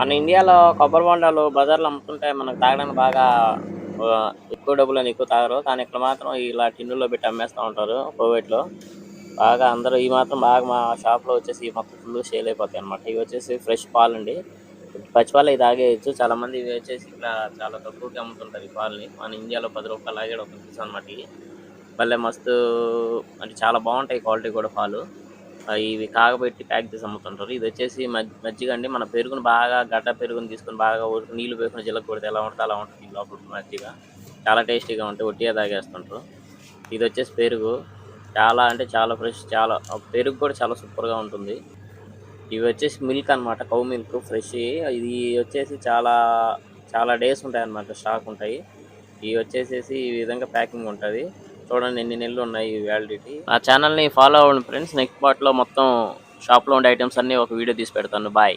మన ఇండియాలో కొబ్బరి బొండాలు బజార్లో అమ్ముతుంటే మనకు తాగడానికి బాగా ఎక్కువ డబ్బులు అని ఎక్కువ తాగరు. కానీ ఇక్కడ మాత్రం ఇలా టిన్నుల్లో పెట్టి అమ్మేస్తూ ఉంటారు కోవిడ్లో. బాగా అందరూ ఈ మాత్రం బాగా మా షాప్లో వచ్చేసి ఈ మొత్తం ఫుల్ సేల్ అయిపోతాయి అనమాట ఇవి వచ్చేసి ఫ్రెష్ పాలు అండి పచ్చిపాలు ఇవి తాగేయచ్చు. చాలామంది ఇవి వచ్చేసి ఇట్లా చాలా తక్కువకి అమ్ముతుంటారు ఈ పాలని. మన ఇండియాలో పది రూపాయలు లాగేది ఒక పీస్ అనమాట ఇవి. భలే మస్తు అంటే చాలా బాగుంటాయి క్వాలిటీ కూడా పాలు. ఇవి కాగబెట్టి ప్యాక్ చేసి అమ్ముతుంటారు. ఇది వచ్చేసి మజ్జిగ అండి. మన పెరుగుని బాగా గడ్డ పెరుగుని తీసుకొని బాగా నీళ్ళు వేసుకుని జిల్ల కొడితే ఎలా ఉంటుంది అలా ఉంటుంది లోపల మజ్జిగ. చాలా టేస్టీగా ఉంటాయి ఒట్టిగా తాగేస్తుంటారు. ఇది వచ్చేసి పెరుగు. చాలా అంటే చాలా ఫ్రెష్ చాలా పెరుగు కూడా చాలా సూపర్గా ఉంటుంది. ఇవి వచ్చేసి మిల్క్ అన్నమాట. Cow milk fresh. ఇది వచ్చేసి చాలా చాలా డేస్ ఉంటాయి అన్నమాట స్టాక్ ఉంటాయి. ఇవి వచ్చేసేసి ఈ విధంగా ప్యాకింగ్ ఉంటుంది. చూడండి ఎన్ని నెలలు ఉన్నాయి వ్యాలిడిటీ? ఆ ఛానల్ని ఫాలో అవ్వండి ఫ్రెండ్స్. నెక్స్ట్ పార్ట్లో మొత్తం షాప్లో ఉండే ఐటమ్స్ అన్నీ ఒక వీడియో తీసి పెడతాను. బాయ్.